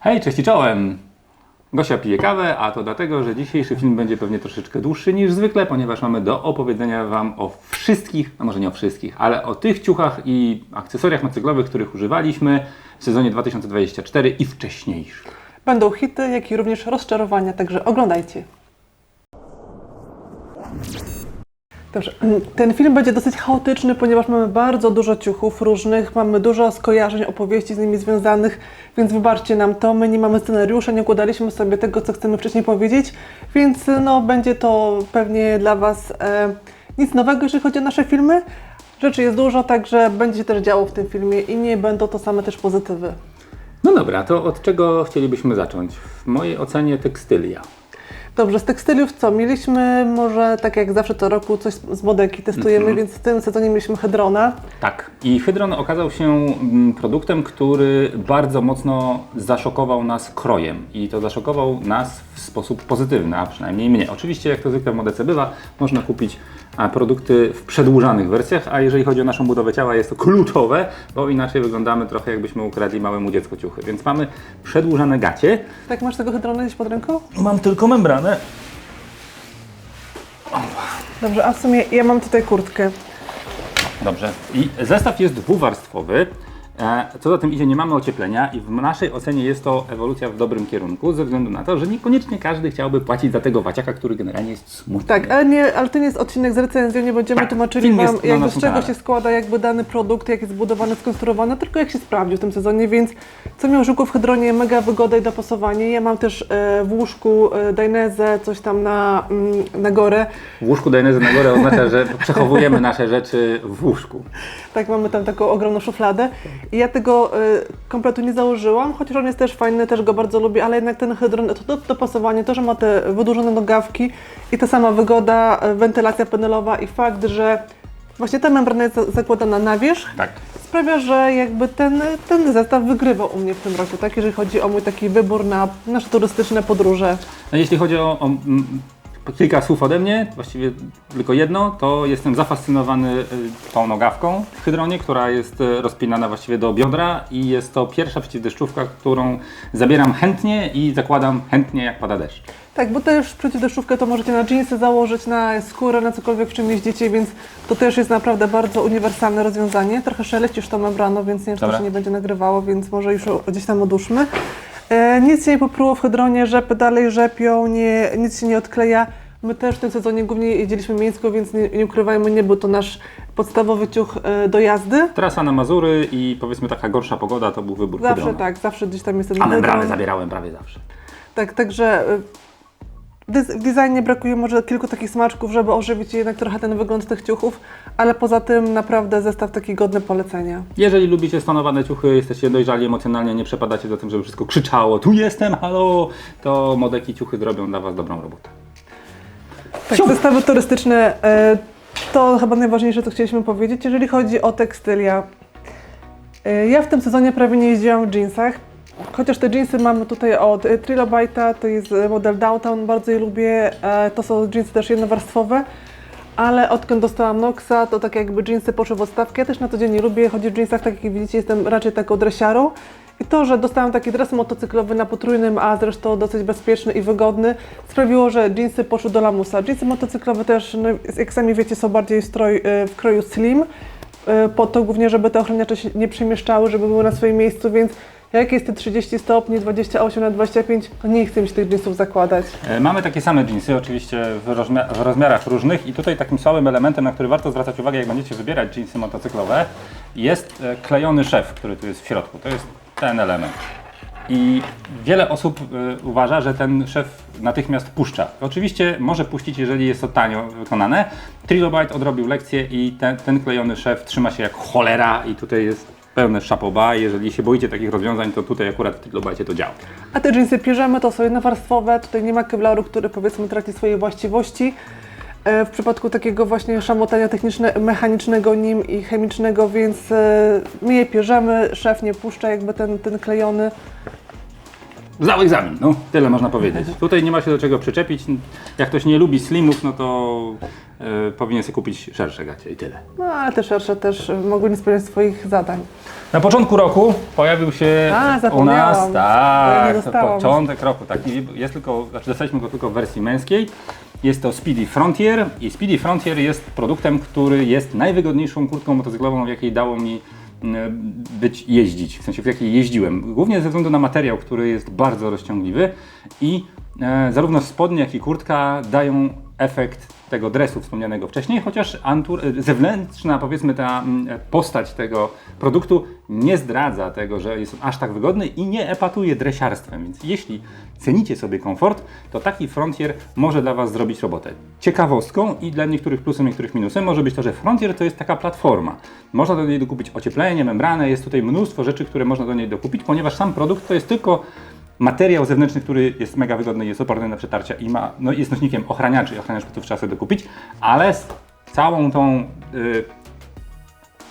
Hej, cześć i czołem! Gosia pije kawę, a to dlatego, że dzisiejszy film będzie pewnie troszeczkę dłuższy niż zwykle, ponieważ mamy do opowiedzenia Wam o wszystkich, a może nie o wszystkich, ale o tych ciuchach i akcesoriach motocyklowych, których używaliśmy w sezonie 2024 i wcześniejszym. Będą hity, jak i również rozczarowania, także oglądajcie. Dobrze, ten film będzie dosyć chaotyczny, ponieważ mamy bardzo dużo ciuchów różnych, mamy dużo skojarzeń, opowieści z nimi związanych, więc wybaczcie nam to. My nie mamy scenariusza, nie układaliśmy sobie tego, co chcemy wcześniej powiedzieć, więc no, będzie to pewnie dla Was e, nic nowego, jeżeli chodzi o nasze filmy. Rzeczy jest dużo, także będzie się też działo w tym filmie i nie będą to same też pozytywy. No dobra, to od czego chcielibyśmy zacząć? W mojej ocenie tekstylia. Dobrze, z tekstyliów co? Mieliśmy może tak jak zawsze co roku coś z modeki testujemy, więc w tym sezonie mieliśmy Hedrona. Tak. I Hydron okazał się mm, produktem, który bardzo mocno zaszokował nas krojem. I to zaszokował nas w sposób pozytywny, a przynajmniej mnie. Oczywiście, jak to zwykle w modece bywa, można kupić produkty w przedłużanych wersjach, a jeżeli chodzi o naszą budowę ciała, jest to kluczowe, bo inaczej wyglądamy trochę jakbyśmy ukradli małemu dziecku ciuchy. Więc mamy przedłużane gacie. Tak, masz tego Hedrona gdzieś pod ręką? Mam tylko membranę. Dobrze, a w sumie ja mam tutaj kurtkę. Dobrze. I zestaw jest dwuwarstwowy. E, Co za tym idzie, nie mamy ocieplenia i w naszej ocenie jest to ewolucja w dobrym kierunku, ze względu na to, że niekoniecznie każdy chciałby płacić za tego waciaka, który generalnie jest smutny. Tak, ale, nie, ale to nie jest odcinek z recenzją, nie będziemy Tak, tłumaczyli Wam jest jakby z czego się składa jakby dany produkt, jak jest zbudowany, skonstruowany, tylko jak się sprawdził w tym sezonie, więc co miał Żuku w Hedronie, mega wygoda i dopasowanie. Ja mam też e, w łóżku e, Dainezę, coś tam na, mm, na górę. W łóżku Dainese na górę oznacza, że przechowujemy nasze rzeczy w łóżku. Tak, mamy tam taką ogromną szufladę. I ja tego y, kompletu nie założyłam, chociaż on jest też fajny, też go bardzo lubię, ale jednak ten hydron, to, to dopasowanie, to, że ma te wydłużone nogawki i ta sama wygoda, y, wentylacja panelowa i fakt, że właśnie ta membrana jest za- zakładana na wierzch, Tak. sprawia, że jakby ten, ten zestaw wygrywa u mnie w tym roku, tak, jeżeli chodzi o mój taki wybór na nasze turystyczne podróże. No, jeśli chodzi o, o mm, kilka słów ode mnie, właściwie tylko jedno, to jestem zafascynowany y, tą nogawką w Hydronie, która jest y, rozpinana właściwie do biodra i jest to pierwsza przeciwdeszczówka, którą zabieram chętnie i zakładam chętnie jak pada deszcz. Tak, bo też przeciwdeszczówkę to możecie na jeansy założyć, na skórę, na cokolwiek w czym jeździcie, więc to też jest naprawdę bardzo uniwersalne rozwiązanie. Trochę szeleścisz to membrano, więc nie wiem, czy to się nie będzie nagrywało, więc może już gdzieś tam odłóżmy. E, nic się nie popruło w Hydronie, rzepy dalej rzepią, nie, nic się nie odkleja. My też w tym sezonie głównie jeździliśmy miejsko, więc nie, nie ukrywajmy, nie był to nasz podstawowy ciuch e, do jazdy. Trasa na Mazury i powiedzmy taka gorsza pogoda to był wybór Zawsze Hydrona. tak, zawsze gdzieś tam jest ten A membrany hydron. zabierałem prawie zawsze. Tak, także y, w dys- w designie brakuje może kilku takich smaczków, żeby ożywić jednak trochę ten wygląd tych ciuchów, ale poza tym naprawdę zestaw taki godny polecenia. Jeżeli lubicie stonowane ciuchy, jesteście dojrzali emocjonalnie, nie przepadacie za tym, żeby wszystko krzyczało, tu jestem, halo, to modeki ciuchy zrobią dla Was dobrą robotę. Tak, zestawy turystyczne y, to chyba najważniejsze, co chcieliśmy powiedzieć. Jeżeli chodzi o tekstylia, y, ja w tym sezonie prawie nie jeździłam w jeansach. Chociaż te jeansy mamy tutaj od y, Trilobite'a, to jest model Downtown, bardzo je lubię. E, To są jeansy też jednowarstwowe. Ale odkąd dostałam Noxa, to tak jakby jeansy poszły w odstawkę. Ja też na co dzień nie lubię chodzić w jeansach, tak jak widzicie, jestem raczej taką dresiarą. I to, że dostałam taki dres motocyklowy na potrójnym, a zresztą dosyć bezpieczny i wygodny, sprawiło, że jeansy poszły do lamusa. Jeansy motocyklowe też, no, jak sami wiecie, są bardziej stroj, y, w kroju slim. Y, Po to głównie, żeby te ochraniacze się nie przemieszczały, żeby były na swoim miejscu, więc jak jest te 30 stopni, 28 na 25, to nie chcę mi się tych jeansów zakładać. E, Mamy takie same jeansy, oczywiście w, rozmia- w rozmiarach różnych i tutaj takim słabym elementem, na który warto zwracać uwagę, jak będziecie wybierać jeansy motocyklowe, jest e, klejony szef, który tu jest w środku. To jest ten element. I wiele osób e, uważa, że ten szef natychmiast puszcza. Oczywiście może puścić, jeżeli jest to tanio wykonane. Trilobite odrobił lekcję i ten, ten klejony szef trzyma się jak cholera i tutaj jest pełne szapoba. Jeżeli się boicie takich rozwiązań, to tutaj akurat w Trilobite to działa. A te jeansy piżamy to są jednowarstwowe, tutaj nie ma kevlaru, który powiedzmy traci swoje właściwości. E, W przypadku takiego właśnie szamotania techniczne, mechanicznego nim i chemicznego, więc e, my je pierzemy, szef nie puszcza jakby ten, ten klejony. Zdał egzamin, no tyle można powiedzieć. Tutaj nie ma się do czego przyczepić. Jak ktoś nie lubi slimów, no to powinien sobie kupić szersze gacie i tyle. No ale te szersze też y, mogły nie spełniać swoich zadań. Na początku roku pojawił się A, u zapomniałam. nas, Ja tak, nie dostałam. początek roku, taki jest tylko, znaczy dostaliśmy go tylko w wersji męskiej. Jest to Speedy Frontier i Speedy Frontier jest produktem, który jest najwygodniejszą kurtką motocyklową, w jakiej dało mi mm, być jeździć, w sensie w jakiej jeździłem. Głównie ze względu na materiał, który jest bardzo rozciągliwy i e, zarówno spodnie, jak i kurtka dają efekt tego dresu wspomnianego wcześniej, chociaż antur, e, zewnętrzna, powiedzmy, ta mm, postać tego produktu nie zdradza tego, że jest on aż tak wygodny i nie epatuje dresiarstwem. Więc jeśli cenicie sobie komfort, to taki Frontier może dla Was zrobić robotę. Ciekawostką i dla niektórych plusem, niektórych minusem może być to, że Frontier to jest taka platforma. Można do niej dokupić ocieplenie, membranę, jest tutaj mnóstwo rzeczy, które można do niej dokupić, ponieważ sam produkt to jest tylko materiał zewnętrzny, który jest mega wygodny, jest oporny na przetarcia i ma, no, jest nośnikiem ochraniaczy i ochraniacz butów trzeba sobie dokupić, ale z całą tą y,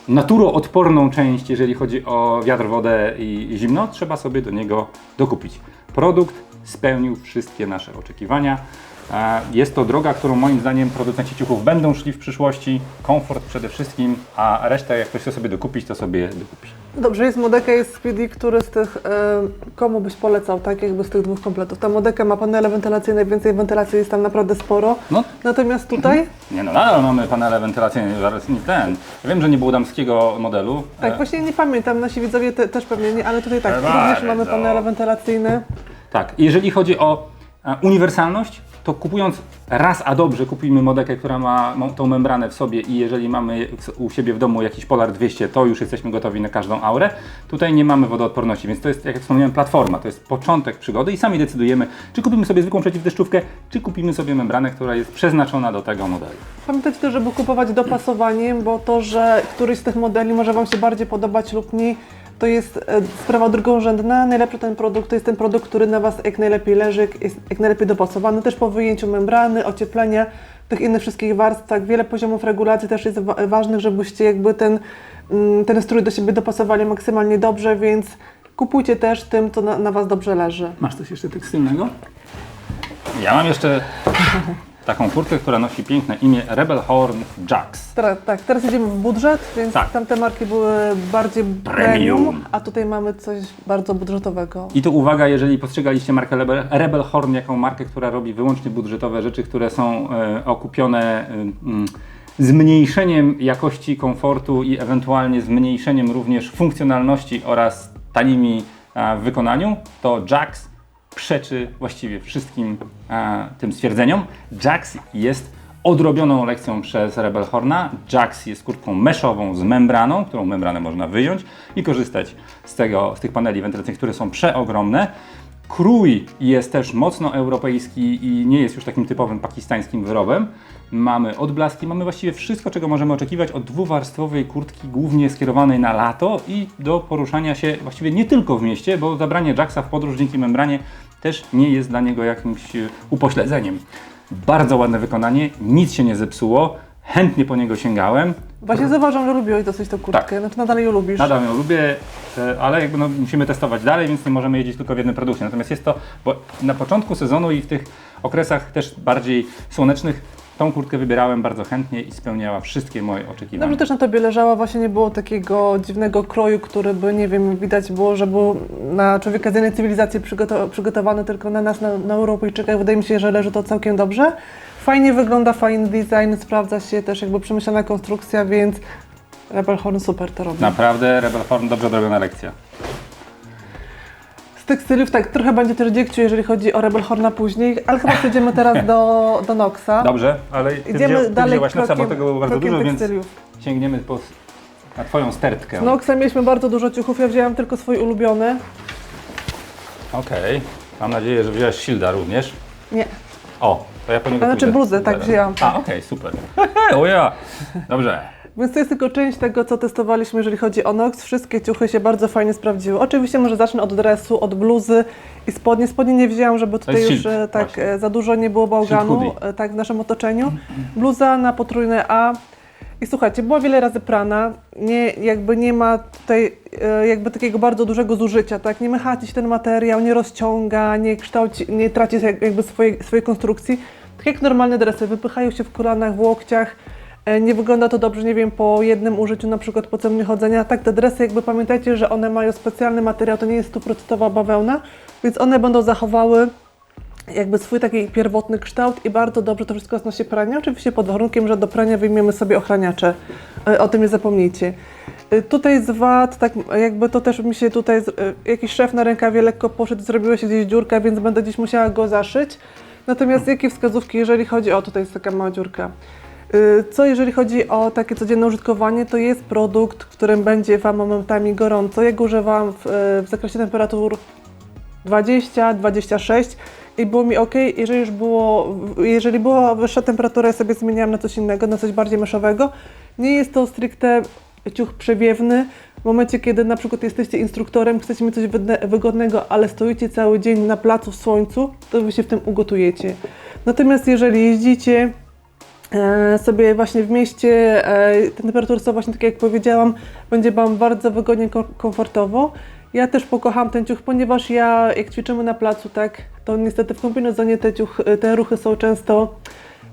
naturoodporną część, jeżeli chodzi o wiatr, wodę i zimno, trzeba sobie do niego dokupić. Produkt spełnił wszystkie nasze oczekiwania. E, Jest to droga, którą moim zdaniem producenci ciuchów będą szli w przyszłości. Komfort przede wszystkim, a resztę jak ktoś chce sobie dokupić, to sobie dokupi. Dobrze, jest Modeka, jest Speedy, który z tych, e, komu byś polecał, tak jakby z tych dwóch kompletów. Ta Modeka ma panele wentylacyjne, więcej wentylacji jest tam naprawdę sporo. No. Natomiast tutaj, Nie no, nadal mamy panele wentylacyjne, zaraz nie ten. Ja wiem, że nie było damskiego modelu. tak, e, właśnie nie pamiętam, nasi widzowie te, też pewnie nie, ale tutaj tak, również mamy panele wentylacyjne. Tak, jeżeli chodzi o e, uniwersalność, to kupując raz a dobrze kupujmy modekę, która ma tą membranę w sobie i jeżeli mamy u siebie w domu jakiś Polar 200, to już jesteśmy gotowi na każdą aurę. Tutaj nie mamy wodoodporności, więc to jest, jak wspomniałem, platforma, to jest początek przygody i sami decydujemy, czy kupimy sobie zwykłą przeciwdeszczówkę, czy kupimy sobie membranę, która jest przeznaczona do tego modelu. Pamiętajcie też, żeby kupować dopasowaniem, bo to, że któryś z tych modeli może Wam się bardziej podobać lub mniej, to jest e, sprawa drugorzędna. Najlepszy ten produkt to jest ten produkt, który na Was jak najlepiej leży, jest jak najlepiej dopasowany. Też po wyjęciu membrany, ocieplenia, tych innych wszystkich warstwach, wiele poziomów regulacji też jest wa- ważnych, żebyście jakby ten, mm, ten strój do siebie dopasowali maksymalnie dobrze, więc kupujcie też tym, co na, na Was dobrze leży. Masz coś jeszcze tekstylnego? Ja mam jeszcze taką kurtkę, która nosi piękne imię Rebel Horn Jax. Teraz, tak, teraz idziemy w budżet, więc Tak. tamte marki były bardziej Premium. premium, a tutaj mamy coś bardzo budżetowego. I tu uwaga, jeżeli postrzegaliście markę Rebel, Rebel Horn jako markę, która robi wyłącznie budżetowe rzeczy, które są e, okupione e, mm, zmniejszeniem jakości komfortu i ewentualnie zmniejszeniem również funkcjonalności oraz tanimi w wykonaniu, to Jax przeczy właściwie wszystkim e, tym stwierdzeniom. Jax jest odrobioną lekcją przez Rebel Horna. Jax jest kurtką meszową z membraną, którą membranę można wyjąć i korzystać z, tego, z tych paneli wentylacyjnych, które są przeogromne. Krój jest też mocno europejski i nie jest już takim typowym pakistańskim wyrobem. Mamy odblaski, mamy właściwie wszystko, czego możemy oczekiwać od dwuwarstwowej kurtki, głównie skierowanej na lato i do poruszania się właściwie nie tylko w mieście, bo zabranie Jacksa w podróż dzięki membranie też nie jest dla niego jakimś e, upośledzeniem. Bardzo ładne wykonanie, nic się nie zepsuło, chętnie po niego sięgałem. Właśnie zauważam, że lubiłeś dosyć tą kurtkę, Tak. znaczy nadal ją lubisz. Nadal ją lubię, e, ale jakby no, musimy testować dalej, więc nie możemy jeździć tylko w jednym produkcie. Natomiast jest to, bo na początku sezonu i w tych okresach też bardziej słonecznych tą kurtkę wybierałem bardzo chętnie i spełniała wszystkie moje oczekiwania. Dobrze też na tobie leżała, właśnie nie było takiego dziwnego kroju, który by, nie wiem, widać było, że był na człowieka z innej cywilizacji przygoto- przygotowany, tylko na nas, na, na Europejczykach. Wydaje mi się, że leży to całkiem dobrze. Fajnie wygląda, fajny design, sprawdza się też jakby przemyślana konstrukcja, więc Rebel Horn super to robi. Naprawdę Rebel Horn dobrze zrobiona lekcja. Tekstyliów tak, trochę będzie też dziegciu, jeżeli chodzi o Rebel Horna później, ale chyba przejdziemy teraz do, do Noxa. Dobrze, ale ty, Idziemy wzię, ty dalej wzięłaś nosa, bo krokiem- tego było bardzo krokiem dużo, więc sięgniemy po, na Twoją stertkę. Z Noxa mieliśmy bardzo dużo ciuchów, ja wzięłam tylko swój ulubiony. Okej, mam nadzieję, że wziąłeś Shielda również. Nie, O, to ja po niego znaczy pójdę. bluzę, tak, wzięłam. A, okej, super. o ja, dobrze. Więc to jest tylko część tego, co testowaliśmy, jeżeli chodzi o Nox. Wszystkie ciuchy się bardzo fajnie sprawdziły. Oczywiście może zacznę od dresu, od bluzy i spodnie. Spodnie nie wzięłam, żeby tutaj już e, tak właśnie. e, za dużo nie było bałganu e, tak w naszym otoczeniu. Bluza na potrójne A. I słuchajcie, była wiele razy prana, nie, jakby nie ma tutaj e, jakby takiego bardzo dużego zużycia, tak? Nie mechaci się ten materiał, nie rozciąga, nie kształci, nie traci jak- jakby swojej, swojej konstrukcji. Tak jak normalne dresy, wypychają się w kolanach, w łokciach. E, Nie wygląda to dobrze, nie wiem, po jednym użyciu, na przykład po całym chodzenia. Tak, te dresy, jakby pamiętajcie, że one mają specjalny materiał, to nie jest stuprocentowa bawełna, więc one będą zachowały jakby swój taki pierwotny kształt i bardzo dobrze to wszystko znosi prania. Oczywiście pod warunkiem, że do prania wyjmiemy sobie ochraniacze. E, O tym nie zapomnijcie. E, Tutaj z wad, tak jakby to też mi się tutaj, jakiś szef na rękawie lekko poszedł, zrobiła się gdzieś dziurka, więc będę gdzieś musiała go zaszyć. Natomiast jakie wskazówki, jeżeli chodzi o, tutaj jest taka mała dziurka. Y, Co jeżeli chodzi o takie codzienne użytkowanie, to jest produkt, w którym będzie Wam momentami gorąco. Ja go używałam w, y, w zakresie temperatur 20, 26 i było mi ok. Jeżeli już było, jeżeli była wyższa temperatura, ja sobie zmieniałam na coś innego, na coś bardziej myszowego. Nie jest to stricte ciuch przewiewny. W momencie, kiedy na przykład jesteście instruktorem, chcecie mieć coś wygodnego, ale stoicie cały dzień na placu w słońcu, to Wy się w tym ugotujecie. Natomiast jeżeli jeździcie, sobie właśnie w mieście, e, te temperatury są właśnie takie jak powiedziałam, będzie Wam bardzo wygodnie, ko- komfortowo. Ja też pokocham ten ciuch, ponieważ ja jak ćwiczymy na placu, tak, to niestety w kombinezonie te, ciuch, te ruchy są często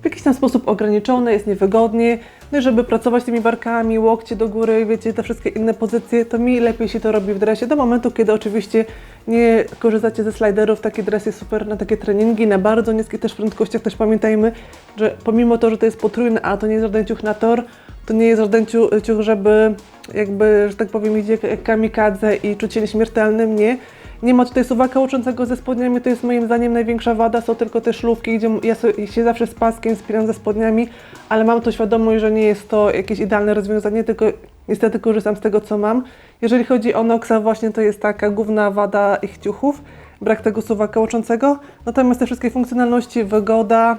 w jakiś tam sposób ograniczone, jest niewygodnie. No i żeby pracować tymi barkami, łokcie do góry, wiecie, te wszystkie inne pozycje, to mi lepiej się to robi w dresie. Do momentu, kiedy oczywiście nie korzystacie ze sliderów, taki dres jest super na takie treningi, na bardzo niskich też prędkościach. Też pamiętajmy, że pomimo to, że to jest potrójne, a to nie jest żaden ciuch na tor, to nie jest żaden ciuch, żeby jakby, że tak powiem, idzie kamikadze i czuć się nieśmiertelnym, nie. Nie ma tutaj suwaka łączącego ze spodniami, to jest moim zdaniem największa wada, są tylko te szlówki, gdzie ja się zawsze z paskiem spinam ze spodniami, ale mam to świadomość, że nie jest to jakieś idealne rozwiązanie, tylko niestety korzystam z tego, co mam. Jeżeli chodzi o Noxa, właśnie to jest taka główna wada ich ciuchów, brak tego suwaka łączącego, natomiast te wszystkie funkcjonalności, wygoda,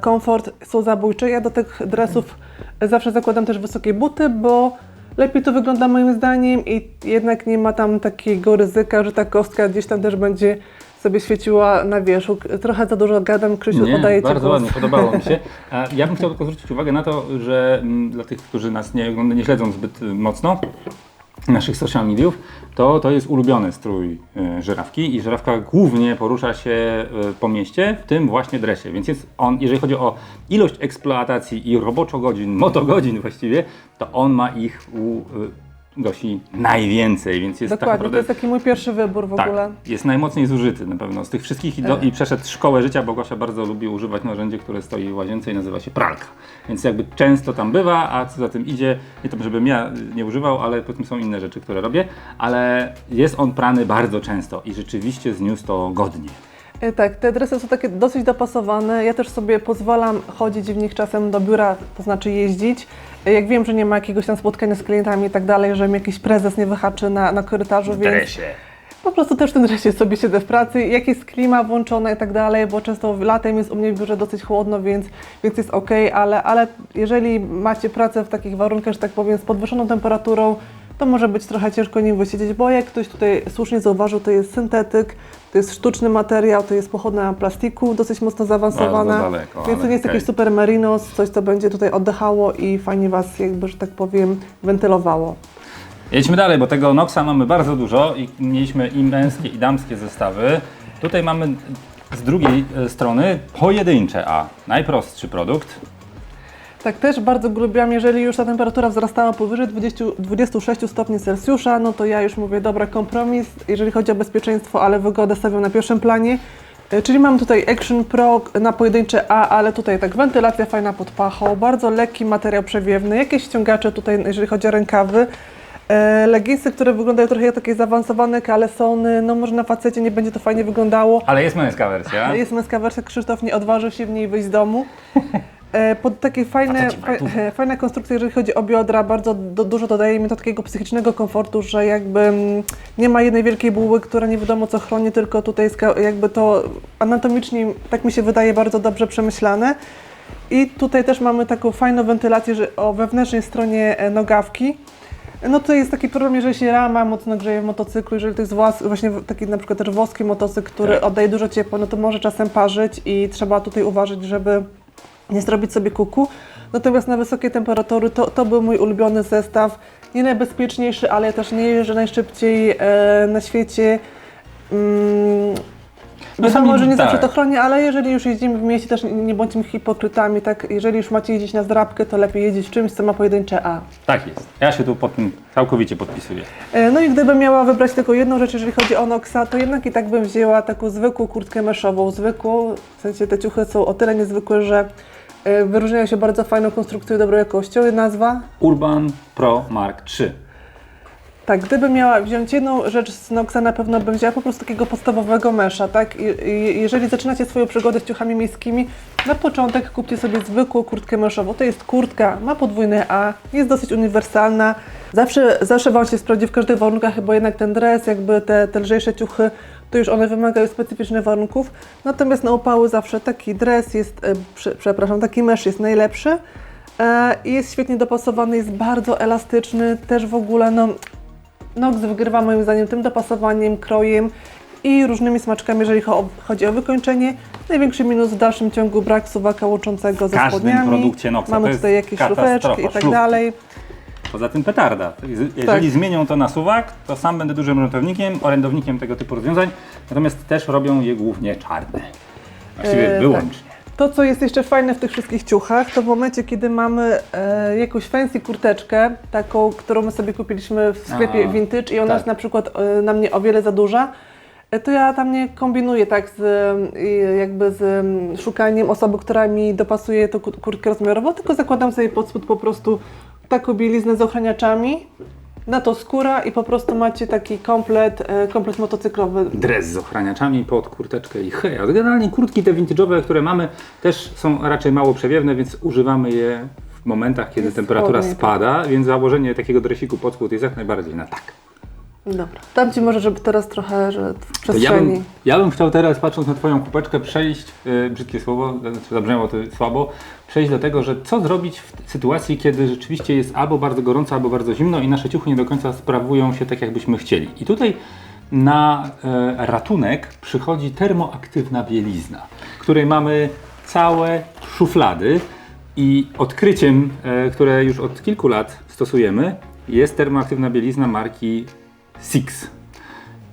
komfort są zabójcze. Ja do tych dresów zawsze zakładam też wysokie buty, bo lepiej to wygląda moim zdaniem i jednak nie ma tam takiego ryzyka, że ta kostka gdzieś tam też będzie sobie świeciła na wierzchu. Trochę za dużo gadam, Krzysiu, Nie, oddaję Ci bardzo głos. ładnie, podobało mi się. A ja bym chciał tylko zwrócić uwagę na to, że mm, dla tych, którzy nas nie, nie śledzą zbyt y, mocno, naszych social mediów, to to jest ulubiony strój y, żyrawki i żyrawka głównie porusza się y, po mieście w tym właśnie dresie, więc jest on, jeżeli chodzi o ilość eksploatacji i roboczo godzin, motogodzin właściwie, to on ma ich u y, Gosi najwięcej, więc jest tak Dokładnie, naprawdę to jest taki mój pierwszy wybór w tak, ogóle. jest najmocniej zużyty na pewno z tych wszystkich i, do, i przeszedł szkołę życia, bo Gosia bardzo lubi używać narzędzie, które stoi w łazience i nazywa się pralka. Więc jakby często tam bywa, a co za tym idzie, nie to żebym ja nie używał, ale powiedzmy są inne rzeczy, które robię, ale jest on prany bardzo często i rzeczywiście zniósł to godnie. E, Tak, te dresy są takie dosyć dopasowane. Ja też sobie pozwalam chodzić w nich czasem do biura, to znaczy jeździć. Jak wiem, że nie ma jakiegoś tam spotkania z klientami i tak dalej, że mi jakiś prezes nie wyhaczy na, na korytarzu, więc po prostu też w tym dresie sobie siedzę w pracy. Jak jest klima włączona i tak dalej, bo często latem jest u mnie w biurze dosyć chłodno, więc, więc jest ok, ale, ale jeżeli macie pracę w takich warunkach, że tak powiem, z podwyższoną temperaturą, to może być trochę ciężko nim wysiedzieć, bo jak ktoś tutaj słusznie zauważył, to jest syntetyk, to jest sztuczny materiał, to jest pochodna plastiku, dosyć mocno zaawansowana, daleko, więc to nie jest okej. jakiś super merinos, coś co będzie tutaj oddechało i fajnie Was jakby, że tak powiem, wentylowało. Jedźmy dalej, bo tego Noxa mamy bardzo dużo i mieliśmy i męskie i damskie zestawy. Tutaj mamy z drugiej e, strony pojedyncze, a najprostszy produkt, Tak, też bardzo go lubiłam, jeżeli już ta temperatura wzrastała powyżej 20, 26 stopni Celsjusza, no to ja już mówię, dobra, kompromis, jeżeli chodzi o bezpieczeństwo, ale wygodę stawiam na pierwszym planie. E, Czyli mam tutaj Action Pro na pojedyncze A, ale tutaj tak wentylacja fajna pod pachą, bardzo lekki materiał przewiewny, jakieś ściągacze tutaj, jeżeli chodzi o rękawy. E, leginsy, które wyglądają trochę jak takie zaawansowane kalesony, no może na facecie nie będzie to fajnie wyglądało, ale jest męska wersja. jest męska wersja, Krzysztof nie odważył się w niej wyjść z domu. E, Pod takie fajne, fa, e, fajna konstrukcja, jeżeli chodzi o biodra, bardzo do, dużo dodaje mi to takiego psychicznego komfortu, że jakby mm, nie ma jednej wielkiej buły, która nie wiadomo co chroni, tylko tutaj jakby to anatomicznie, tak mi się wydaje, bardzo dobrze przemyślane. I tutaj też mamy taką fajną wentylację że o wewnętrznej stronie e, nogawki. No to jest taki problem, jeżeli się rama mocno grzeje w motocyklu, jeżeli to jest włas, właśnie taki na przykład też włoski motocykl, który Tak. oddaje dużo ciepła, no to może czasem parzyć i trzeba tutaj uważać, żeby nie zrobić sobie kuku. Natomiast na wysokie temperatury to, to był mój ulubiony zestaw. Nie najbezpieczniejszy, ale też nie jeżdżę najszybciej e, na świecie. Mm, Wiadomo, Czasami że nie tak. zawsze to chroni, ale jeżeli już jeździmy w mieście, też nie bądźmy hipokrytami, tak? Jeżeli już macie jeździć na zdrabkę, to lepiej jeździć czymś, co ma pojedyncze A. Tak jest. Ja się tu pod tym całkowicie podpisuję. E, No i gdybym miała wybrać tylko jedną rzecz, jeżeli chodzi o Noxa, to jednak i tak bym wzięła taką zwykłą kurtkę meszową, zwykłą, w sensie te ciuchy są o tyle niezwykłe, że e, wyróżniają się bardzo fajną konstrukcją i dobrą jakością. Nazwa? Urban Pro Mark 3. Tak, gdybym miała wziąć jedną rzecz z Noxa, na pewno bym wzięła po prostu takiego podstawowego mesza, tak? Jeżeli zaczynacie swoją przygodę z ciuchami miejskimi, na początek kupcie sobie zwykłą kurtkę meszową. To jest kurtka, ma podwójne A, jest dosyć uniwersalna. Zawsze, zawsze Wam się sprawdzi w każdych warunkach, bo jednak ten dres, jakby te, te lżejsze ciuchy, to już one wymagają specyficznych warunków. Natomiast na upały zawsze taki dres jest, e, prze, przepraszam, taki mesz jest najlepszy. E, jest świetnie dopasowany, jest bardzo elastyczny, też w ogóle no, Nox wygrywa moim zdaniem tym dopasowaniem, krojem i różnymi smaczkami, jeżeli cho- chodzi o wykończenie. Największy minus w dalszym ciągu brak suwaka łączącego ze każdym spodniami. produkcie Noxa. Mamy To jest tutaj jakieś szlufeczki i tak dalej. Poza tym petarda. Jeżeli Tak. zmienią to na suwak, to sam będę dużym orędownikiem, orędownikiem tego typu rozwiązań. Natomiast też robią je głównie czarne. Właściwie E, wyłącznie. To, co jest jeszcze fajne w tych wszystkich ciuchach, to w momencie, kiedy mamy e, jakąś fancy kurteczkę, taką, którą my sobie kupiliśmy w sklepie A, vintage i ona tak. jest na przykład e, na mnie o wiele za duża, e, to ja tam nie kombinuję tak z, e, jakby z szukaniem osoby, która mi dopasuje tą kur- kurtkę rozmiarową, tylko zakładam sobie pod spód po prostu taką bieliznę z ochraniaczami, na to skóra i po prostu macie taki komplet, e, komplet motocyklowy. Dres z ochraniaczami pod kurteczkę i hej. A generalnie kurtki te vintage'owe, które mamy, też są raczej mało przewiewne, więc używamy je w momentach, kiedy Jest temperatura chłodniej, tak. spada, więc założenie takiego dresiku pod spód jest jak najbardziej na tak. Dobra. Dam Ci może, żeby teraz trochę, że w To ja przestrzeni. bym, ja bym chciał teraz, patrząc na Twoją kupeczkę, przejść, yy, brzydkie słowo, znaczy zabrzmiało to słabo, przejść do tego, że co zrobić w sytuacji, kiedy rzeczywiście jest albo bardzo gorąco, albo bardzo zimno i nasze ciuchy nie do końca sprawują się tak, jakbyśmy chcieli. I tutaj na e, ratunek przychodzi termoaktywna bielizna, której mamy całe szuflady i odkryciem, e, które już od kilku lat stosujemy, jest termoaktywna bielizna marki Six.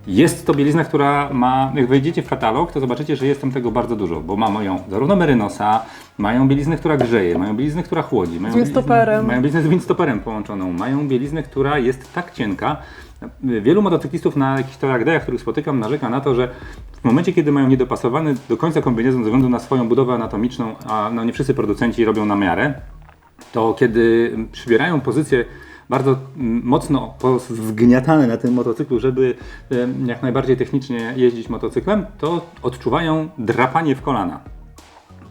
Jest to bielizna, która ma, jak wejdziecie w katalog, to zobaczycie, że jest tam tego bardzo dużo, bo mają zarówno Merynosa, mają bieliznę, która grzeje, mają bieliznę, która chłodzi, mają windstoperem. bieliznę- mają bieliznę z windstoperem połączoną, mają bieliznę, która jest tak cienka. Wielu motocyklistów na jakichś dayach, których spotykam, narzeka na to, że w momencie, kiedy mają niedopasowany do końca kombinezon ze względu na swoją budowę anatomiczną, a no nie wszyscy producenci robią na miarę, to kiedy przybierają pozycję bardzo mocno zgniatane na tym motocyklu, żeby jak najbardziej technicznie jeździć motocyklem, to odczuwają drapanie w kolana.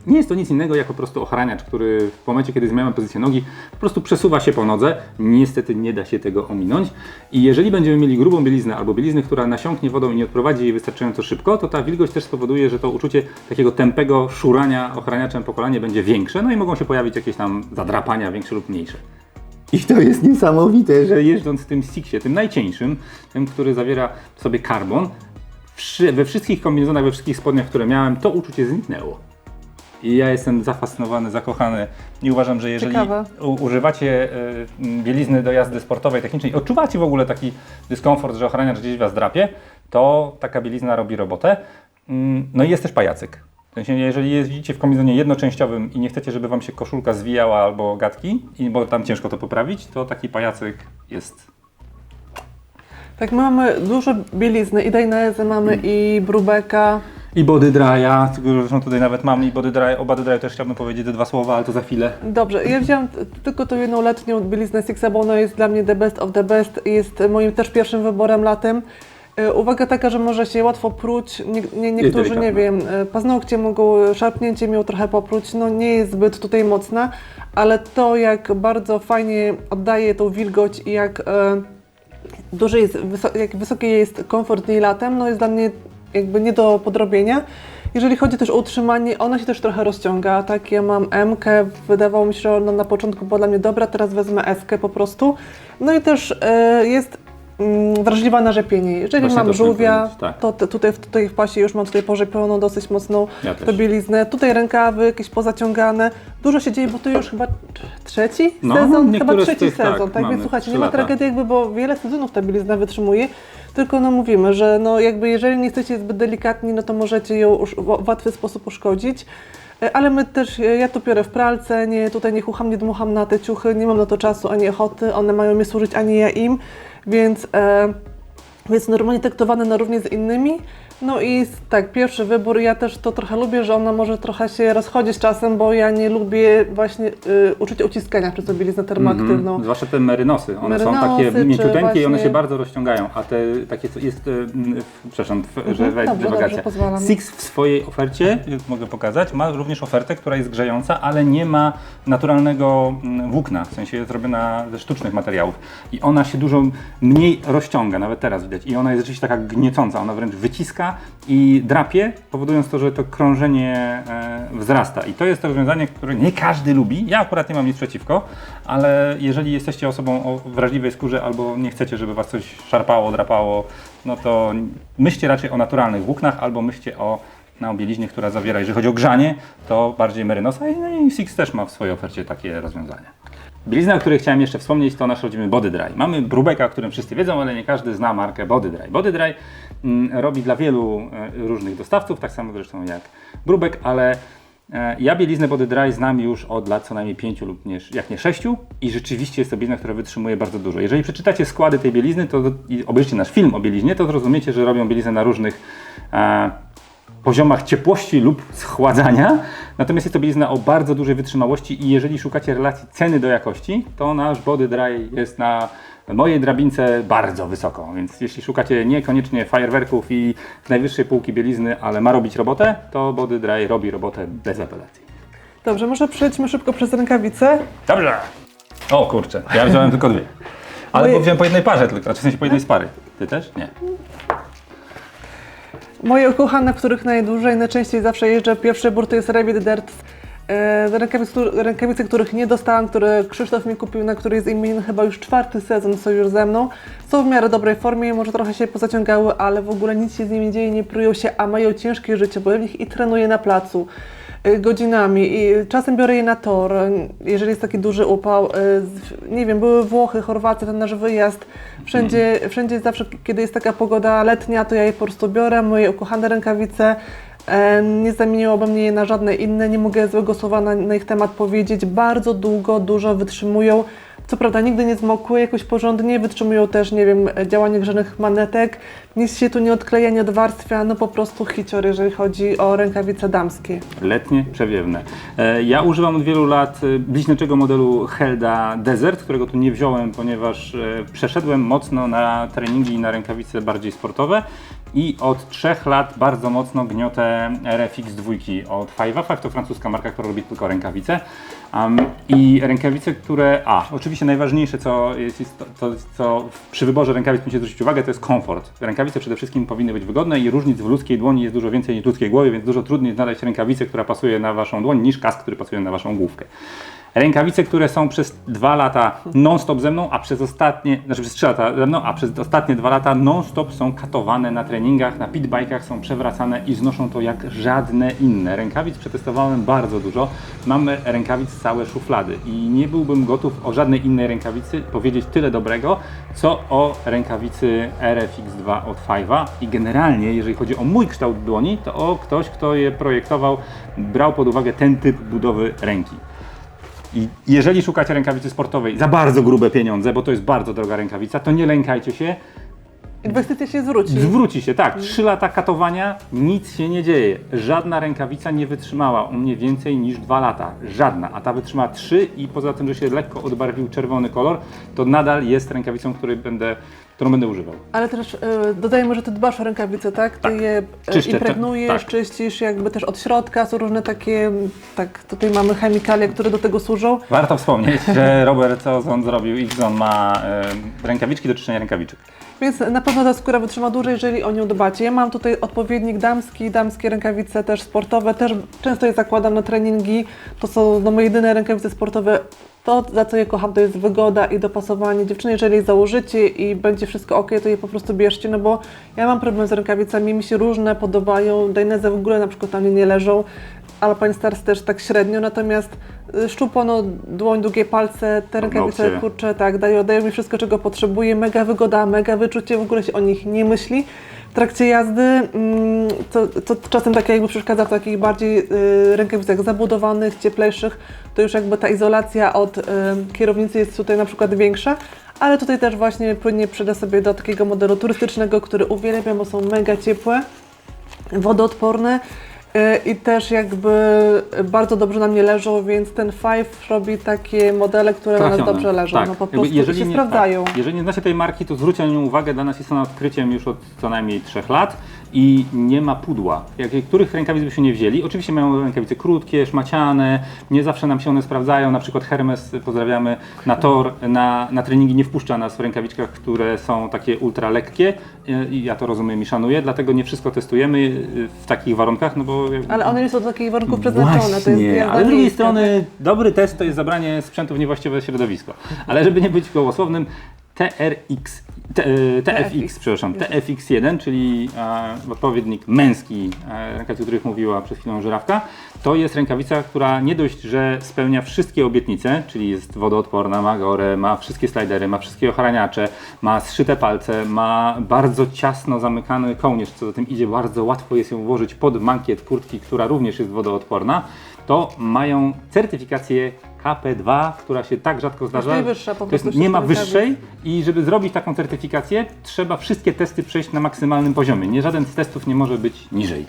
Nie jest to nic innego jak po prostu ochraniacz, który w momencie, kiedy zmieniamy pozycję nogi, po prostu przesuwa się po nodze. Niestety nie da się tego ominąć. I jeżeli będziemy mieli grubą bieliznę albo bieliznę, która nasiąknie wodą i nie odprowadzi jej wystarczająco szybko, to ta wilgoć też spowoduje, że to uczucie takiego tępego szurania ochraniaczem po kolanie będzie większe, no i mogą się pojawić jakieś tam zadrapania większe lub mniejsze. I to jest niesamowite, że jeżdżąc tym Sixie, tym najcieńszym, tym, który zawiera w sobie karbon, we wszystkich kombinezonach, we wszystkich spodniach, które miałem, to uczucie zniknęło. I ja jestem zafascynowany, zakochany i uważam, że jeżeli Ciekawe. używacie m, bielizny do jazdy sportowej, technicznej, odczuwacie w ogóle taki dyskomfort, że ochraniacz gdzieś Was drapie, to taka bielizna robi robotę. Mm, No i jest też pajacyk. W sensie, jeżeli jeździcie w kombinezonie jednoczęściowym i nie chcecie, żeby Wam się koszulka zwijała albo gadki, i, bo tam ciężko to poprawić, to taki pajacyk jest Tak, my mamy dużo bielizny i Dainese mamy i Brubeka. I body dry'a, tylko zresztą tutaj nawet mam i body dry, o body dry też chciałbym powiedzieć te dwa słowa, ale to za chwilę. Dobrze, ja wziąłam t- tylko tą jedną letnią bieliznę Sixa, bo ona jest dla mnie the best of the best i jest moim też pierwszym wyborem latem. E, Uwaga taka, że może się łatwo pruć, nie, nie, niektórzy nie wiem, e, paznokcie mogą, szarpnięcie miał trochę popruć, no nie jest zbyt tutaj mocna, ale to jak bardzo fajnie oddaje tą wilgoć i jak e, duży jest, jak wysoki jest komfort niej latem, no jest dla mnie jakby nie do podrobienia. Jeżeli chodzi też o utrzymanie, ona się też trochę rozciąga, tak? Ja mam M, wydawało mi się, że ona na początku była dla mnie dobra, teraz wezmę S po prostu. No i też e, jest wrażliwa na rzepienie. Jeżeli Właśnie mam to żółwia, powiedzieć, tak. to te, tutaj, tutaj w pasie już mam tutaj porzepioną dosyć mocną Ja tę bieliznę. Tutaj rękawy jakieś pozaciągane. Dużo się dzieje, bo to już chyba trzeci No, sezon, chyba trzeci tych, tak, sezon, tak? mamy Więc słuchajcie, nie ma lata. tragedii jakby, bo wiele sezonów ta bielizna wytrzymuje. Tylko no mówimy, że no jakby jeżeli nie chcecie zbyt delikatni, no to możecie ją w łatwy sposób uszkodzić. E, Ale my też, e, ja to piorę w pralce, nie, tutaj nie chucham, nie dmucham na te ciuchy, nie mam na to czasu ani ochoty, one mają mi służyć, ani ja im, więc, e, więc normalnie traktowane na równi z innymi. No i tak, pierwszy wybór, ja też to trochę lubię, że ona może trochę się rozchodzić czasem, bo ja nie lubię właśnie y, uczucia uciskania przez tą bieliznę termoaktywną. Mhm. Zwłaszcza te merynosy. One są Merynosy, takie czy mięciuteńkie i one właśnie- się bardzo rozciągają, a te takie co jest, w- przepraszam, w, że Mhm, we- dobrze, dywagacja. dobrze, pozwalam. Six w swojej ofercie, y, mogę pokazać, ma również ofertę, która jest grzejąca, ale nie ma naturalnego włókna, w sensie jest zrobiona ze sztucznych materiałów. I ona się dużo mniej rozciąga, nawet teraz widać. I ona jest rzeczywiście taka gniecąca, ona wręcz wyciska i drapie, powodując to, że to krążenie e, wzrasta. I to jest to rozwiązanie, które nie każdy lubi. Ja akurat nie mam nic przeciwko, ale jeżeli jesteście osobą o wrażliwej skórze albo nie chcecie, żeby was coś szarpało, drapało, no to myślcie raczej o naturalnych włóknach albo myślcie o na bieliźnie, która zawiera, jeżeli chodzi o grzanie, to bardziej Merynosa i, no i Six też ma w swojej ofercie takie rozwiązania. Bielizna, o której chciałem jeszcze wspomnieć, to nasz rodzimy Body Dry. Mamy Brubeka, o którym wszyscy wiedzą, ale nie każdy zna markę Body Dry. Body Dry mm, robi dla wielu e, różnych dostawców, tak samo zresztą jak Brubek, ale e, ja bieliznę Body Dry znam już od lat co najmniej pięciu lub nie, jak nie sześciu i rzeczywiście jest to bielizna, która wytrzymuje bardzo dużo. Jeżeli przeczytacie składy tej bielizny to, i obejrzycie nasz film o bieliźnie, to zrozumiecie, że robią bieliznę na różnych e, poziomach ciepłości lub schładzania. Natomiast jest to bielizna o bardzo dużej wytrzymałości i jeżeli szukacie relacji ceny do jakości, to nasz Body Dry jest na mojej drabince bardzo wysoko. Więc jeśli szukacie niekoniecznie fajerwerków i najwyższej półki bielizny, ale ma robić robotę, to Body Dry robi robotę bez apelacji. Dobrze, może przejdźmy szybko przez rękawice. Dobrze! O kurczę, ja wziąłem tylko dwie. Ale Moje- bo wziąłem po jednej parze tylko, znaczy w sensie po jednej z pary. Ty też? Nie. Moje ukochane, których najdłużej, najczęściej zawsze jeżdżę, pierwszy wybór to jest Revit Dirt. E, rękawic, któr- rękawice, których nie dostałam, które Krzysztof mi kupił, na której z imienin chyba już czwarty sezon są już ze mną. Są w miarę dobrej formie, może trochę się pozaciągały, ale w ogóle nic się z nimi dzieje, nie prują się, a mają ciężkie życie, bo ja w nich i trenuję na placu godzinami i czasem biorę je na tor, y, jeżeli jest taki duży upał. y, Nie wiem, były Włochy, Chorwacja, ten nasz wyjazd. Wszędzie, wszędzie zawsze, kiedy jest taka pogoda letnia, to ja je po prostu biorę, moje ukochane rękawice. E, Nie zamieniłoby mnie je na żadne inne, nie mogę złego słowa na, na ich temat powiedzieć. Bardzo długo, dużo wytrzymują. Co prawda nigdy nie zmokły jakoś porządnie, wytrzymują też, nie wiem, działanie grzenych manetek. Nic się tu nie odkleja, nie odwarstwia, no po prostu hicior, jeżeli chodzi o rękawice damskie. letnie, przewiewne. E, Ja używam od wielu lat e, bliźniaczego modelu Helda Desert, którego tu nie wziąłem, ponieważ e, przeszedłem mocno na treningi i na rękawice bardziej sportowe i od trzech lat bardzo mocno gniotę RFX 2 od Five'a. Five to francuska marka, która robi tylko rękawice. Um, I rękawice, które. A, oczywiście najważniejsze, co, jest, to, co przy wyborze rękawic musicie zwrócić uwagę, to jest komfort. Rękawice przede wszystkim powinny być wygodne i różnic w ludzkiej dłoni jest dużo więcej niż w ludzkiej głowie, więc dużo trudniej znaleźć rękawicę, która pasuje na waszą dłoń, niż kask, który pasuje na waszą główkę. Rękawice, które są przez dwa lata non-stop ze mną, a przez ostatnie, znaczy przez trzy lata ze mną, a przez ostatnie dwa lata non-stop są katowane na treningach, na pitbikach, są przewracane i znoszą to jak żadne inne. Rękawic przetestowałem bardzo dużo. Mamy rękawic całe szuflady i nie byłbym gotów o żadnej innej rękawicy powiedzieć tyle dobrego, co o rękawicy RFX2 od Five'a i generalnie, jeżeli chodzi o mój kształt dłoni, to o ktoś, kto je projektował, brał pod uwagę ten typ budowy ręki. I jeżeli szukacie rękawicy sportowej za bardzo grube pieniądze, bo to jest bardzo droga rękawica, to nie lękajcie się, Inwestycja się zwróci. zwróci się, tak. Trzy lata katowania, nic się nie dzieje. Żadna rękawica nie wytrzymała u mnie więcej niż dwa lata. Żadna. A ta wytrzymała trzy i poza tym, że się lekko odbarwił czerwony kolor, to nadal jest rękawicą, której będę, którą będę używał. Ale też e, dodajmy, że ty dbasz o rękawice, tak? Ty Tak. je e, Czyszczę, impregnujesz, tak. czyścisz jakby też od środka, są różne takie, tak, tutaj mamy chemikalia, które do tego służą. Warto wspomnieć, że Robert Ozon zrobił i on ma e, rękawiczki do czyszczenia rękawiczek. Więc na pewno ta skóra wytrzyma dłużej, jeżeli o nią dbacie. Ja mam tutaj odpowiednik damski, damskie rękawice też sportowe, też często je zakładam na treningi. To są no, moje jedyne rękawice sportowe. To, za co je kocham, to jest wygoda i dopasowanie. Dziewczyny, jeżeli je założycie i będzie wszystko ok, to je po prostu bierzcie, no bo ja mam problem z rękawicami, mi się różne podobają, Dainese w ogóle na przykład na mnie nie leżą. Alpine Stars też tak średnio, natomiast y, szczupono, dłoń, długie palce, te rękawice, Obcy. kurczę, tak, dają, dają mi wszystko, czego potrzebuję, mega wygoda, mega wyczucie, w ogóle się o nich nie myśli. Trakcie jazdy, mm, to, to czasem tak jakby przeszkadza w takich bardziej y, rękawicach zabudowanych, cieplejszych, to już jakby ta izolacja od y, kierownicy jest tutaj na przykład większa, ale tutaj też właśnie płynnie przeda sobie do takiego modelu turystycznego, który uwielbiam, bo są mega ciepłe wodoodporne i też jakby bardzo dobrze na mnie leżą, więc ten Five robi takie modele, które na nas Trafione. dobrze leżą. Tak. No po prostu się nie, sprawdzają. Tak. Jeżeli nie znacie tej marki, to zwróćcie na nią uwagę. Dla nas jest ona odkryciem już od co najmniej 3 lat i nie ma pudła. Jak, których rękawic byśmy nie wzięli? Oczywiście mają rękawice krótkie, szmaciane, nie zawsze nam się one sprawdzają. Na przykład Hermes, pozdrawiamy, na tor, na, na treningi nie wpuszcza nas w rękawiczkach, które są takie ultra lekkie i ja to rozumiem i szanuję, dlatego nie wszystko testujemy y, w takich warunkach, no bo Ale one nie są do takich warunków przeznaczone. to jest ale z drugiej strony dobry test to jest zabranie sprzętu w niewłaściwe środowisko. Ale żeby nie być gołosłownym, TRX, T, e, TFX, przepraszam, TFX1, czyli e, odpowiednik męski e, rękawicy, o których mówiła przed chwilą żyrafka, to jest rękawica, która nie dość, że spełnia wszystkie obietnice, czyli jest wodoodporna, ma gorę, ma wszystkie slidery, ma wszystkie ochraniacze, ma zszyte palce, ma bardzo ciasno zamykany kołnierz, co za tym idzie, bardzo łatwo jest ją włożyć pod mankiet kurtki, która również jest wodoodporna, to mają certyfikację KP2, która się tak rzadko zdarza. najwyższa po prostu nie ma wyższej i żeby zrobić taką certyfikację, trzeba wszystkie testy przejść na maksymalnym poziomie. Nie żaden z testów nie może być niżej.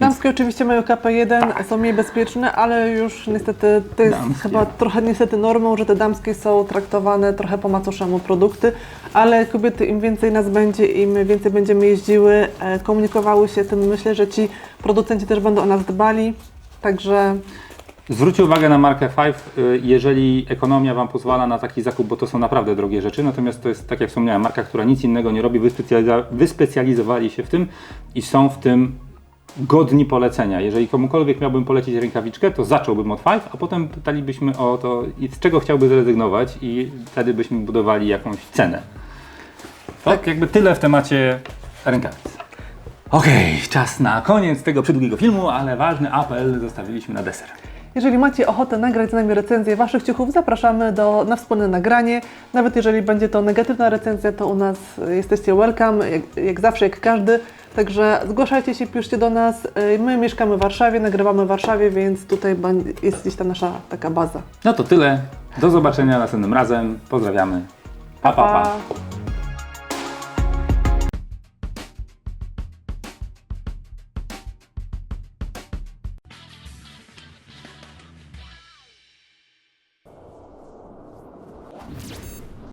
Damskie oczywiście mają KP1, są mniej bezpieczne, ale już niestety to jest Damskie. chyba trochę niestety normą, że te damskie są traktowane trochę po macoszemu produkty, ale kobiety im więcej nas będzie, im więcej będziemy jeździły, e, komunikowały się tym, myślę, że ci producenci też będą o nas dbali, także Zwróćcie uwagę na markę Five, y, jeżeli ekonomia Wam pozwala na taki zakup, bo to są naprawdę drogie rzeczy, natomiast to jest, tak jak wspomniałem, marka, która nic innego nie robi, wyspecjaliza- wyspecjalizowali się w tym i są w tym godni polecenia. Jeżeli komukolwiek miałbym polecić rękawiczkę, to zacząłbym od Five, a potem pytalibyśmy o to, i z czego chciałby zrezygnować i wtedy byśmy budowali jakąś cenę. Tak, jakby tyle w temacie rękawic. Okej, czas na koniec tego przydługiego filmu, ale ważny apel zostawiliśmy na deser. Jeżeli macie ochotę nagrać z nami recenzję Waszych ciuchów, zapraszamy do, na wspólne nagranie. Nawet jeżeli będzie to negatywna recenzja, to u nas jesteście welcome, jak, jak zawsze, jak każdy. Także zgłaszajcie się, piszcie do nas. Y, My mieszkamy w Warszawie, nagrywamy w Warszawie, więc tutaj jest gdzieś ta nasza taka baza. No to tyle. Do zobaczenia następnym razem. Pozdrawiamy. pa. pa. pa.